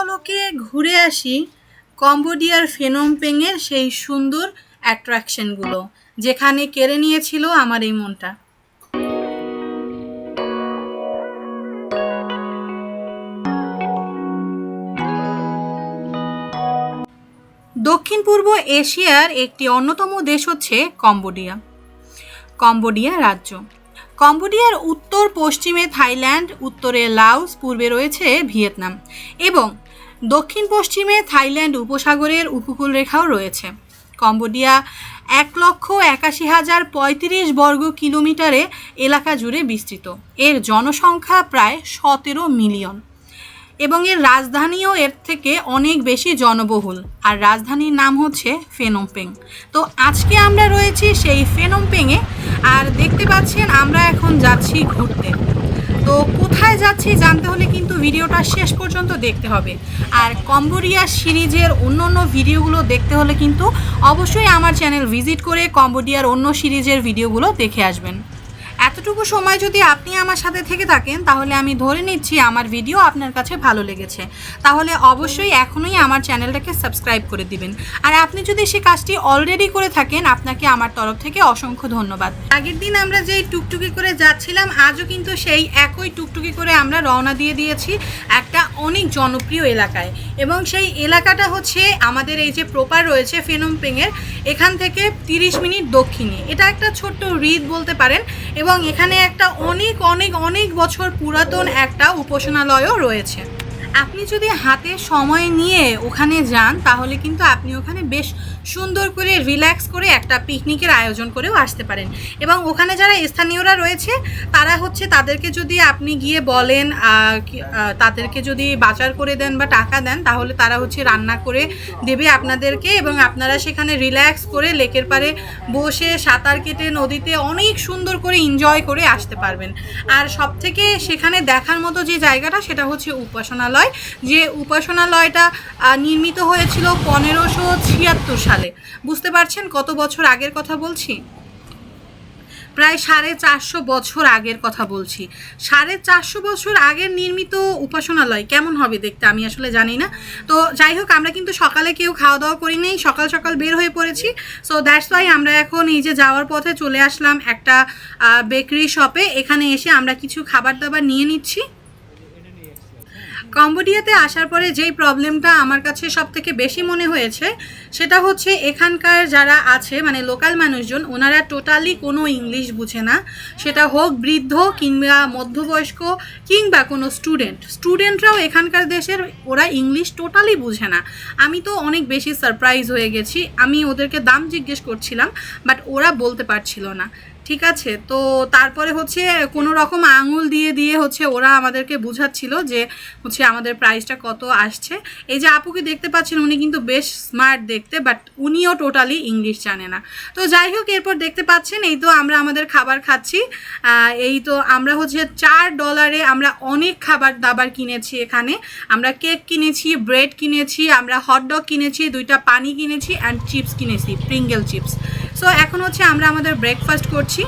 পলকে ঘুরে আসি কম্বোডিয়ার ফেনোমপেংয়ের সেই সুন্দর অ্যাট্রাকশনগুলো, যেখানে কেড়ে নিয়েছিল আমার এই মনটা। দক্ষিণ পূর্ব এশিয়ার একটি অন্যতম দেশ হচ্ছে কম্বোডিয়া। কম্বোডিয়া রাজ্য। কম্বোডিয়ার উত্তর পশ্চিমে থাইল্যান্ড, উত্তরে লাওস, পূর্বে রয়েছে ভিয়েতনাম এবং দক্ষিণ পশ্চিমে থাইল্যান্ড উপসাগরের উপকূল রেখাও রয়েছে। কম্বোডিয়া এক লক্ষ একাশি হাজার পঁয়ত্রিশ বর্গ কিলোমিটারে এলাকা জুড়ে বিস্তৃত। এর জনসংখ্যা প্রায় সতেরো মিলিয়ন। এবং এর রাজধানীও এর থেকে অনেক বেশি জনবহুল। আর রাজধানীর নাম হচ্ছে ফেনোমপেং তো আজকে আমরা রয়েছি সেই ফেনোমপেংয়ে আর দেখতে পাচ্ছেন আমরা এখন যাচ্ছি ঘুরতে। তো কোথায় যাচ্ছি জানতে হলে কিন্তু ভিডিওটা শেষ পর্যন্ত দেখতে হবে। আর কম্বোডিয়া সিরিজের অন্য অন্য ভিডিওগুলো দেখতে হলে কিন্তু অবশ্যই আমার চ্যানেল ভিজিট করে কম্বোডিয়ার অন্য সিরিজের ভিডিওগুলো দেখে আসবেন। এতটুকু সময় যদি আপনি আমার সাথে থেকে থাকেন, তাহলে আমি ধরে নিচ্ছি আমার ভিডিও আপনার কাছে ভালো লেগেছে। তাহলে অবশ্যই এখনই আমার চ্যানেলটাকে সাবস্ক্রাইব করে দিবেন। আর আপনি যদি সে কাজটি অলরেডি করে থাকেন, আপনাকে আমার তরফ থেকে অসংখ্য ধন্যবাদ। আগের দিন আমরা যেই টুকটুকি করে যাচ্ছিলাম, আজও কিন্তু সেই একই টুকটুকি করে আমরা রওনা দিয়ে দিয়েছি। একটা অনেক জনপ্রিয় এলাকায়। এবং সেই এলাকাটা হচ্ছে আমাদের এই যে প্রপার রয়েছে ফেনোমপেংয়ের এখান থেকে তিরিশ মিনিট দক্ষিণে। এটা একটা ছোট্ট হ্রদ বলতে পারেন এবং এখানে একটা অনেক অনেক অনেক বছর পুরাতন একটা উপাসনালয়ও রয়েছে। আপনি যদি হাতে সময় নিয়ে ওখানে যান, তাহলে কিন্তু আপনি ওখানে বেশ সুন্দর করে রিল্যাক্স করে একটা পিকনিকের আয়োজন করেও আসতে পারেন। এবং ওখানে যারা স্থানীয়রা রয়েছে, তারা হচ্ছে তাদেরকে যদি আপনি গিয়ে বলেন তাদেরকে যদি বাজার করে দেন বা টাকা দেন, তাহলে তারা হচ্ছে রান্না করে দেবে আপনাদেরকে এবং আপনারা সেখানে রিল্যাক্স করে লেকের পাড়ে বসে সাঁতার কেটে নদীতে অনেক সুন্দর করে এনজয় করে আসতে পারবেন। আর সব থেকে সেখানে দেখার মতো যে জায়গাটা, সেটা হচ্ছে উপাসনালয়। যে উপাসনালয়টা নির্মিত হয়েছিল পনেরোশো ছিয়াত্তর সালে। বুঝতে পারছেন কত বছর আগের কথা বলছি? প্রায় সাড়ে চারশো বছর আগের কথা বলছি। সাড়ে চারশো বছর আগের নির্মিত উপাসনালয় কেমন হবে দেখতে আমি আসলে জানি না। তো যাই হোক, আমরা কিন্তু সকালে কেউ খাওয়া দাওয়া করি নেই, সকাল সকাল বের হয়ে পড়েছি। সো দ্যাটস ওয়াই আমরা এখন এই যে যাওয়ার পথে চলে আসলাম একটা বেকারি শপে এখানে এসে আমরা কিছু খাবার দাবার নিয়ে নিচ্ছি। কম্বোডিয়াতে আসার পরে যেই প্রবলেমটা আমার কাছে সব থেকে বেশি মনে হয়েছে, সেটা হচ্ছে এখানকার যারা আছে মানে লোকাল মানুষজন, ওনারা টোটালি কোনো ইংলিশ বুঝে না। সেটা হোক বৃদ্ধ কিংবা মধ্যবয়স্ক কিংবা কোনো স্টুডেন্ট। স্টুডেন্টরাও এখানকার দেশের, ওরা ইংলিশ টোটালি বুঝে না। আমি তো অনেক বেশি সারপ্রাইজ হয়ে গেছি। আমি ওদেরকে দাম জিজ্ঞেস করছিলাম, বাট ওরা বলতে পারছিল না। ঠিক আছে? তো তারপরে হচ্ছে কোনো রকম আঙুল দিয়ে দিয়ে হচ্ছে ওরা আমাদেরকে বুঝাচ্ছিল যে হচ্ছে আমাদের প্রাইসটা কত আসছে। এই যে আপুকে দেখতে পাচ্ছেন, উনি কিন্তু বেশ স্মার্ট দেখতে বাট উনিও টোটালি ইংলিশ জানে না। তো যাই হোক, এরপর দেখতে পাচ্ছেন, এই তো আমরা আমাদের খাবার খাচ্ছি। এই তো আমরা হচ্ছে চার ডলারে আমরা অনেক খাবার দাবার কিনেছি এখানে। আমরা কেক কিনেছি ব্রেড কিনেছি, আমরা হটডগ কিনেছি, দুইটা পানি কিনেছি অ্যান্ড চিপস কিনেছি প্রিঙ্গেল চিপস সো এখন হচ্ছে আমরা আমাদের ব্রেকফাস্ট করছি।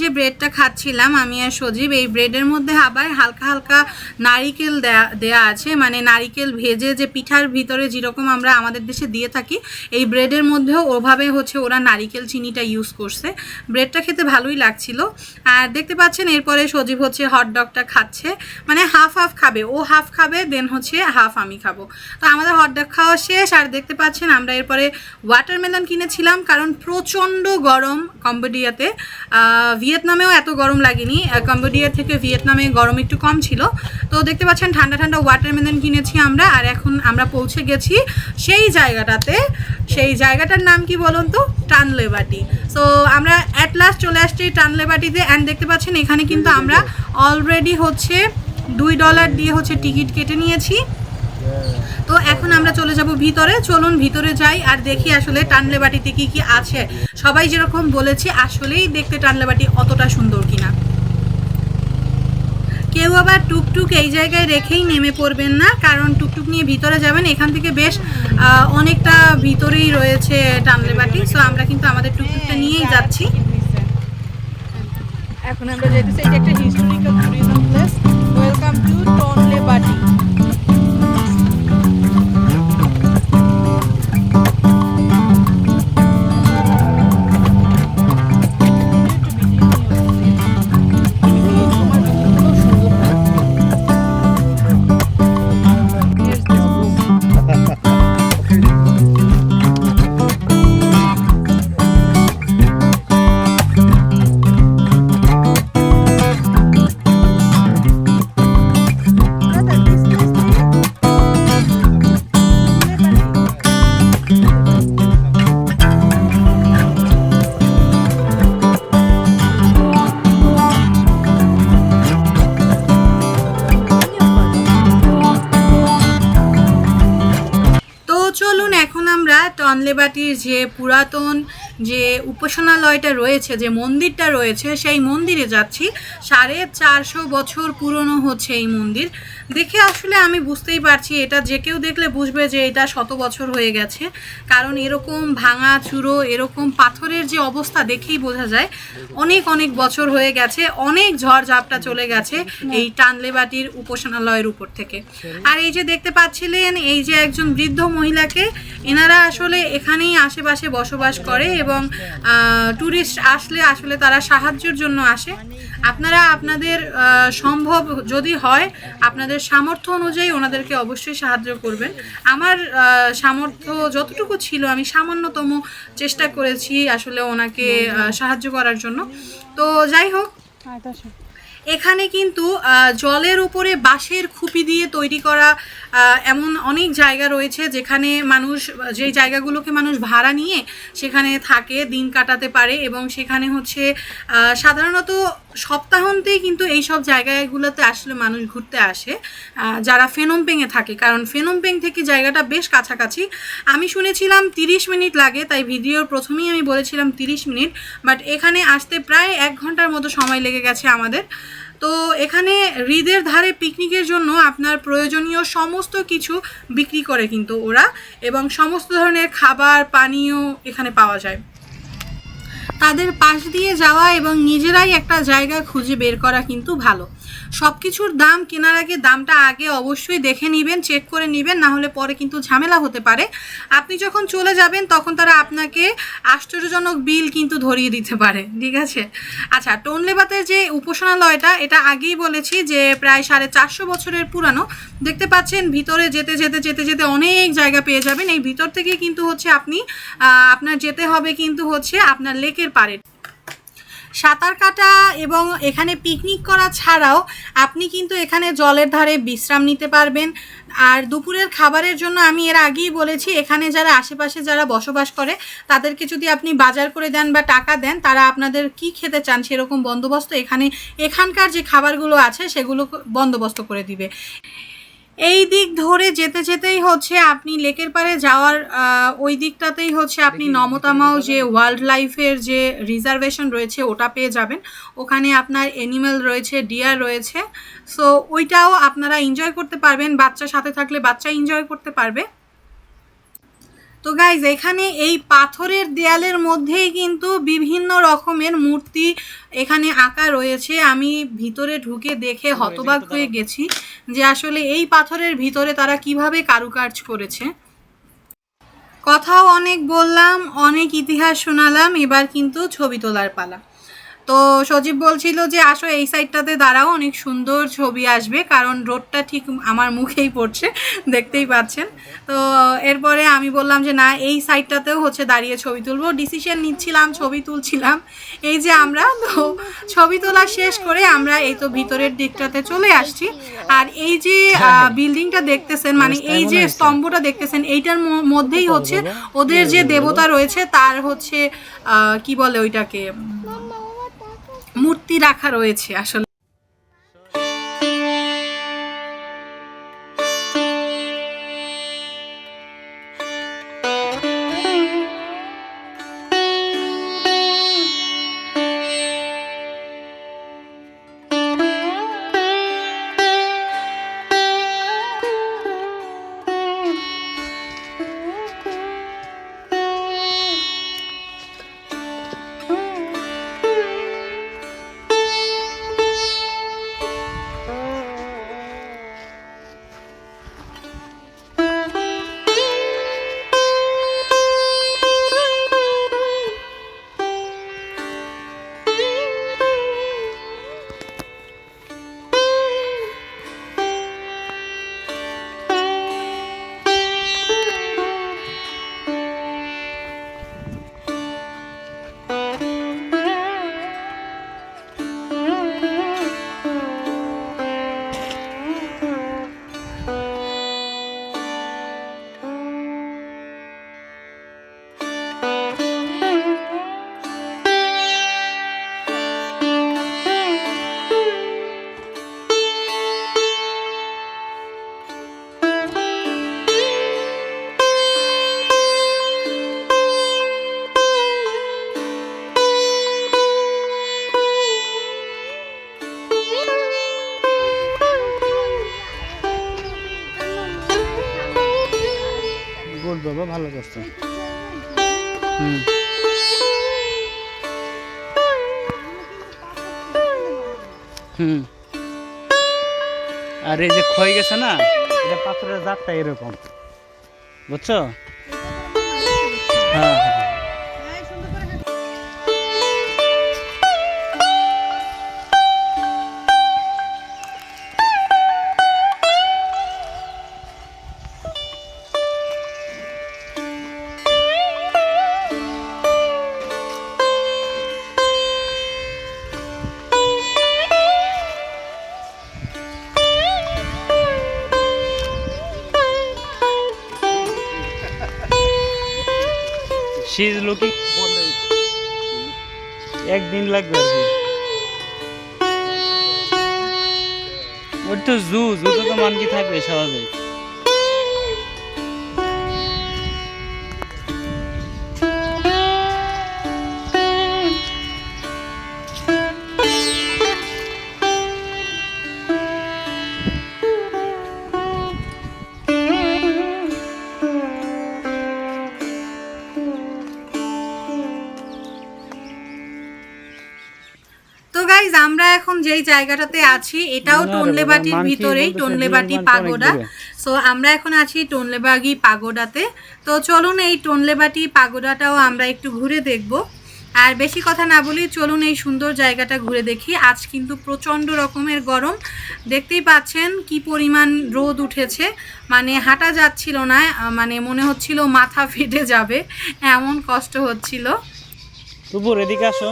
যে ব্রেডটা খাচ্ছিলাম আমি আর সজীব, এই ব্রেডের মধ্যে আবার হালকা হালকা নারিকেল দেয়া দেয়া আছে। মানে নারিকেল ভেজে যে পিঠার ভিতরে যেরকম আমরা আমাদের দেশে দিয়ে থাকি, এই ব্রেডের মধ্যেও ওভাবে হচ্ছে ওরা নারিকেল চিনিটা ইউজ করছে। ব্রেডটা খেতে ভালোই লাগছিল। আর দেখতে পাচ্ছেন এরপরে সজীব হচ্ছে হট ডগটা খাচ্ছে। মানে হাফ হাফ খাবে। ও হাফ খাবে দেন হচ্ছে হাফ আমি খাব। তো আমাদের হট ডগ খাওয়া শেষ। আর দেখতে পাচ্ছেন আমরা এরপরে ওয়াটারমেলন কিনেছিলাম, কারণ প্রচণ্ড গরম কম্বোডিয়াতে। ভিয়েতনামেও এত গরম লাগেনি। কম্বোডিয়া থেকে ভিয়েতনামে গরম একটু কম ছিল। তো দেখতে পাচ্ছেন, ঠান্ডা ঠান্ডা ওয়াটারমেলন কিনেছি আমরা, আর এখন আমরা পৌঁছে গেছি সেই জায়গাটাতে। সেই জায়গাটার নাম কি বলুন তো? Tonle Bati. সো আমরা অ্যাট লাস্ট চলে আসছি টানলেবাটিতে অ্যান্ড দেখতে পাচ্ছেন এখানে কিন্তু আমরা অলরেডি হচ্ছে দুই ডলার দিয়ে হচ্ছে টিকিট কেটে নিয়েছি। তো এখন আমরা চলে যাব ভিতরে। চলুন ভিতরে যাই আর দেখি আসলে টানলেবাটিতে কি কি আছে। সবাই যেরকম বলেছে, আসলেই দেখতে টানলেবাটি অতটা সুন্দর কিনা। কেউ আবার টুকটুক এই জায়গায় রেখেই নেমে পড়বেন না, কারণ টুকটুক নিয়ে ভিতরে যাবেন। এখান থেকে বেশ অনেকটা ভিতরেই রয়েছে টানলেবাটি। সো আমরা কিন্তু আমাদের টুকটুকটা নিয়েই যাচ্ছি। এখন আমরা যেতেছি এটা একটা historical tourism place welcome to Tonle Bati টনলেবাটির যে পুরাতন যে উপাসনালয়টা রয়েছে, যে মন্দিরটা রয়েছে, সেই মন্দিরে যাচ্ছি। সাড়ে চারশো বছর পুরনো হচ্ছে এই মন্দির। দেখে আসলে আমি বুঝতেই পারছি, এটা যে কেউ দেখলে বুঝবে যে এটা শত বছর হয়ে গেছে। কারণ এরকম ভাঙা, চুরো, এরকম পাথরের যে অবস্থা দেখেই বোঝা যায়, অনেক অনেক বছর হয়ে গেছে, অনেক ঝড় ঝাপটা চলে গেছে এই টানলেবাটির উপাসনালয়ের উপর থেকে। আর এই যে দেখতে পাচ্ছিলেন, এই যে একজন বৃদ্ধ মহিলাকে, এনারা আসলে এখানেই আশেপাশে বসবাস করে এবং ট্যুরিস্ট আসলে আসলে তারা সাহায্যের জন্য আসে। আপনারা আপনাদের সম্ভব যদি হয়, আপনাদের সামর্থ্য অনুযায়ী ওনাদেরকে অবশ্যই সাহায্য করবেন। আমার সামর্থ্য যতটুকু ছিল, আমি সামান্যতম চেষ্টা করেছি আসলে ওনাকে সাহায্য করার জন্য। তো যাই হোক। এখানে কিন্তু জলের উপরে বাঁশের খুপি দিয়ে তৈরি করা এমন অনেক জায়গা রয়েছে যেখানে মানুষ যেই জায়গাগুলোকে মানুষ ভাড়া নিয়ে সেখানে থাকে, দিন কাটাতে পারে এবং সেখানে হচ্ছে সাধারণত সপ্তাহান্তেই কিন্তু এই সব জায়গাগুলোতে আসলে মানুষ ঘুরতে আসে যারা ফেনমপেংয়ে থাকে। কারণ ফেনমপেং থেকে জায়গাটা বেশ কাছাকাছি। আমি শুনেছিলাম তিরিশ মিনিট লাগে, তাই ভিডিওর প্রথমেই আমি বলেছিলাম তিরিশ মিনিট, বাট এখানে আসতে প্রায় এক ঘণ্টার মতো সময় লেগে গেছে আমাদের। তো এখানে হ্রদের ধারে পিকনিকের জন্য আপনার প্রয়োজনীয় সমস্ত কিছু বিক্রি করে কিন্তু ওরা এবং সমস্ত ধরনের খাবার, পানীয় এখানে পাওয়া যায়। তাদের পাশ দিয়ে যাওয়া এবং নিজেরাই একটা জায়গা খুঁজে বের করা কিন্তু ভালো। সব কিছুর দাম কেনার আগে দামটা আগে অবশ্যই দেখে নেবেন চেক করে নেবেন, না হলে পরে কিন্তু ঝামেলা হতে পারে। আপনি যখন চলে যাবেন, তখন তারা আপনাকে আশ্চর্যজনক বিল কিন্তু ধরিয়ে দিতে পারে, ঠিক আছে? আচ্ছা টোনলেবাতের যে উপাসনালয়টা, এটা আগেই বলেছি যে প্রায় সাড়ে চারশো বছরের পুরানো। দেখতে পাচ্ছেন, ভিতরে যেতে যেতে যেতে যেতে অনেক জায়গা পেয়ে যাবেন। এই ভিতর থেকে কিন্তু হচ্ছে আপনি আপনার যেতে হবে কিন্তু হচ্ছে আপনার লেকের পাড়ে সাঁতার কাটা এবং এখানে পিকনিক করা ছাড়াও আপনি কিন্তু এখানে জলের ধারে বিশ্রাম নিতে পারবেন। আর দুপুরের খাবারের জন্য আমি এর আগেই বলেছি, এখানে যারা আশেপাশে যারা বসবাস করে, তাদেরকে যদি আপনি বাজার করে দেন বা টাকা দেন, তারা আপনাদের কি খেতে চান সেরকম বন্দোবস্ত এখানে, এখানকার যে খাবারগুলো আছে সেগুলো বন্দোবস্ত করে দিবে। এই দিক ধরে যেতে যেতেই হচ্ছে আপনি লেকের পারে যাওয়ার ওই দিকটাতেই হচ্ছে আপনি নমতামাও যে ওয়াইল্ড লাইফের যে রিজার্ভেশন রয়েছে ওটা পেয়ে যাবেন। ওখানে আপনার এনিম্যাল রয়েছে ডিয়ার রয়েছে। সো ওইটাও আপনারা এনজয় করতে পারবেন বাচ্চা সাথে থাকলে বাচ্চা এনজয় করতে পারবে। তো গাইজ এখানে এই পাথরের দেয়ালের মধ্যেই কিন্তু বিভিন্ন রকমের মূর্তি এখানে আঁকা রয়েছে। আমি ভিতরে ঢুকে দেখে হতবাক হয়ে গেছি যে আসলে এই পাথরের ভিতরে তারা কীভাবে কারুকার্য করেছে। কথাও অনেক বললাম অনেক ইতিহাস শোনালাম এবার কিন্তু ছবি তোলার পালা। তো সজীব বলছিল যে আসো এই সাইডটাতে দাঁড়াও অনেক সুন্দর ছবি আসবে কারণ রোডটা ঠিক আমার মুখেই পড়ছে দেখতেই পাচ্ছেন। তো এরপরে আমি বললাম যে না এই সাইডটাতেও হচ্ছে দাঁড়িয়ে ছবি তুলবো। ডিসিশন নিচ্ছিলাম ছবি তুলছিলাম। এই যে আমরা তো ছবি তোলা শেষ করে আমরা এই তো ভিতরের দিকটাতে চলে আসছি। আর এই যে বিল্ডিংটা দেখতেছেন মানে এই যে স্তম্ভটা দেখতেছেন এইটার মধ্যেই হচ্ছে ওদের যে দেবতা রয়েছে তার হচ্ছে কি বলে ওইটাকে? মূর্তি রাখা রয়েছে আসলে। গোল বাবা ভালো করছ। হুম। হুম। আর এই যে ক্ষয় গেছে না? এটা পাথরের জাতটা এরকম। বুঝছ? হ্যাঁ। একদিন লাগবে কি। ওর তো জু জু তো মানকি থাকবে স্বাভাবিক। এখন যেই জায়গাটাতে আছি এটাও টোনলেবাটির ভিতরেই টোনলেবাটি পাগোডা। সো আমরা এখন আছি টোনলেবাগি পাগোডাতে। তো চলুন এই টোনলেবাটি পাগোডাটাও আমরা একটু ঘুরে দেখব। আর বেশি কথা না বলি চলুন এই সুন্দর জায়গাটা ঘুরে দেখি। আজ কিন্তু প্রচণ্ড রকমের গরম। দেখতেই পাচ্ছেন কি পরিমাণ রোদ উঠেছে। মানে হাঁটা যাচ্ছিল না মানে মনে হচ্ছিল মাথা ফেটে যাবে। এমন কষ্ট হচ্ছিল। টুপুর এদিকে আসো।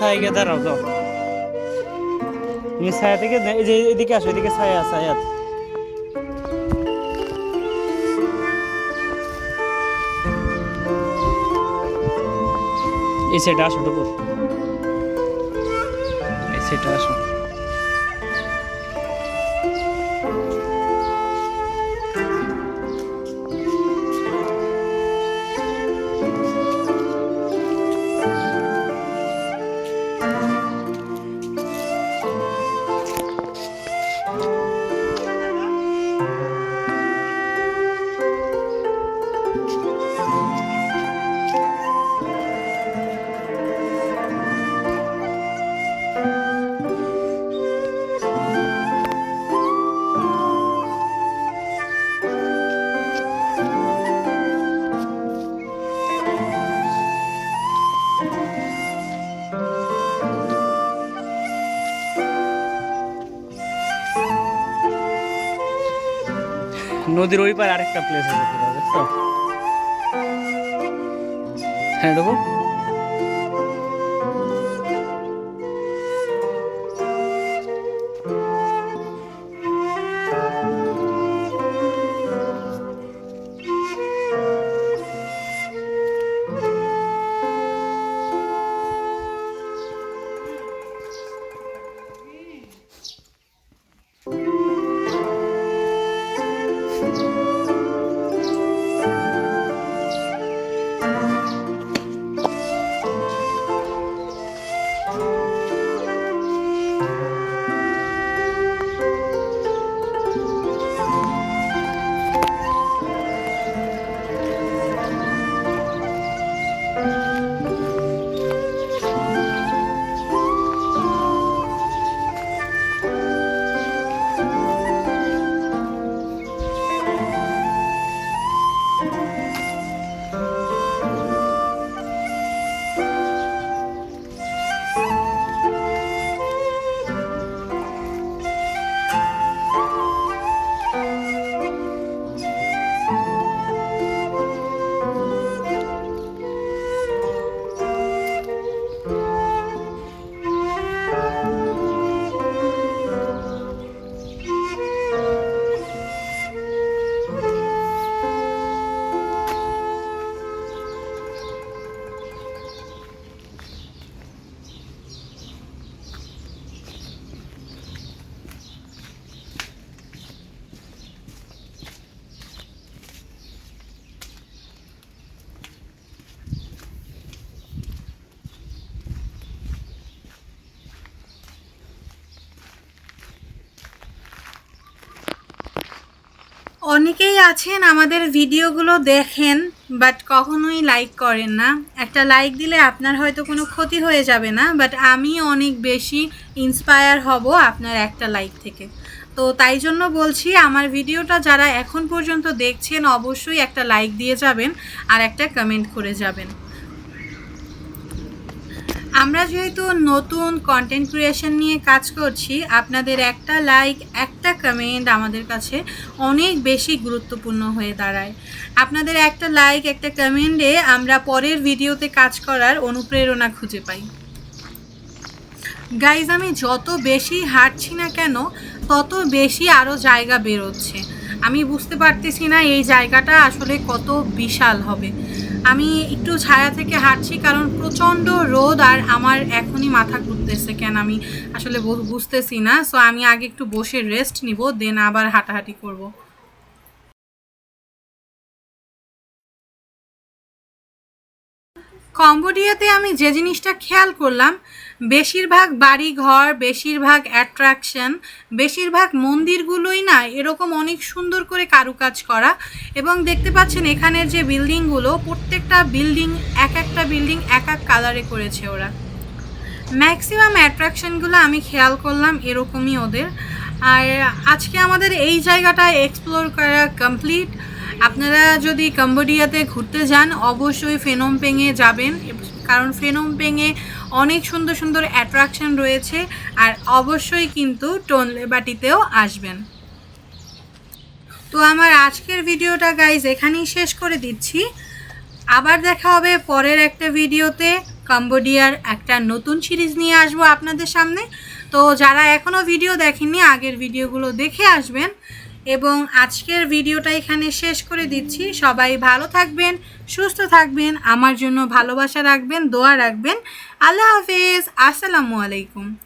তুমি গিয়ে দাঁড়াও, যাও। তুমি ছায়া থেকে এই যে এদিকে আসো, এদিকে ছায়া ছায়া। এই সাইডে আসো টুকুর এই সাইডে আসো। নদীর ওই পারে আরেকটা প্লেস আছে পুরো দেখছ হ্যাঁ দেখো অনেকেই আছেন, আমাদের ভিডিওগুলো দেখেন বাট কখনোই লাইক করেন না। একটা লাইক দিলে আপনার হয়তো কোনো ক্ষতি হয়ে যাবে না বাট আমি অনেক বেশি ইন্সপায়ার হব আপনার একটা লাইক থেকে। তো তাই জন্য বলছি, আমার ভিডিওটা যারা এখন পর্যন্ত দেখছেন, অবশ্যই একটা লাইক দিয়ে যাবেন আর একটা কমেন্ট করে যাবেন। আমরা যেহেতু নতুন কন্টেন্ট ক্রিয়েশন নিয়ে কাজ করছি, আপনাদের একটা লাইক একটা কমেন্ট আমাদের কাছে অনেক বেশি গুরুত্বপূর্ণ হয়ে দাঁড়ায়। আপনাদের একটা লাইক একটা কমেন্টে আমরা পরের ভিডিওতে কাজ করার অনুপ্রেরণা খুঁজে পাই। গাইজ আমি যত বেশি হাঁটছি না কেন, তত বেশি আরও জায়গা বেরোচ্ছে। আমি বুঝতে পারতেছি না এই জায়গাটা আসলে কত বিশাল হবে। আমি একটু ছায়া থেকে হাঁটছি কারণ প্রচণ্ড রোদ আর আমার এখনই মাথা ঘুরতেছে কেন আমি আসলে বুঝতেছি না। সো আমি আগে একটু বসে রেস্ট নিব দেন আবার হাঁটাহাঁটি করব। কম্বোডিয়াতে আমি যে জিনিসটা খেয়াল করলাম, বেশিরভাগ বাড়ি ঘর বেশিরভাগ অ্যাট্রাকশন বেশিরভাগ মন্দিরগুলোই না এরকম অনেক সুন্দর করে কারুকাজ করা এবং দেখতে পাচ্ছেন এখানের যে বিল্ডিংগুলো, প্রত্যেকটা বিল্ডিং এক একটা বিল্ডিং এক এক কালারে করেছে ওরা। ম্যাক্সিমাম অ্যাট্রাকশনগুলো আমি খেয়াল করলাম এরকমই ওদের। আর আজকে আমাদের এই জায়গাটা এক্সপ্লোর করা কমপ্লিট আপনারা যদি কম্বোডিয়াতে ঘুরতে যান, অবশ্যই ফেনোমপেংয়ে যাবেন। কারণ ফেনোমপেংয়ে অনেক সুন্দর সুন্দর অ্যাট্রাকশন রয়েছে আর অবশ্যই কিন্তু টোনলেবাটিতেও আসবেন। তো আমার আজকের ভিডিওটা গাইজ এখানেই শেষ করে দিচ্ছি। আবার দেখা হবে পরের একটা ভিডিওতে। কম্বোডিয়ার একটা নতুন সিরিজ নিয়ে আসব আপনাদের সামনে। তো যারা এখনও ভিডিও দেখেননি, আগের ভিডিওগুলো দেখে আসবেন। এবং আজকের ভিডিওটা এখানে শেষ করে দিচ্ছি। সবাই ভালো থাকবেন, সুস্থ থাকবেন, আমার জন্য ভালোবাসা রাখবেন, দোয়া রাখবেন। আল্লাহ হাফেজ, আসসালামু আলাইকুম।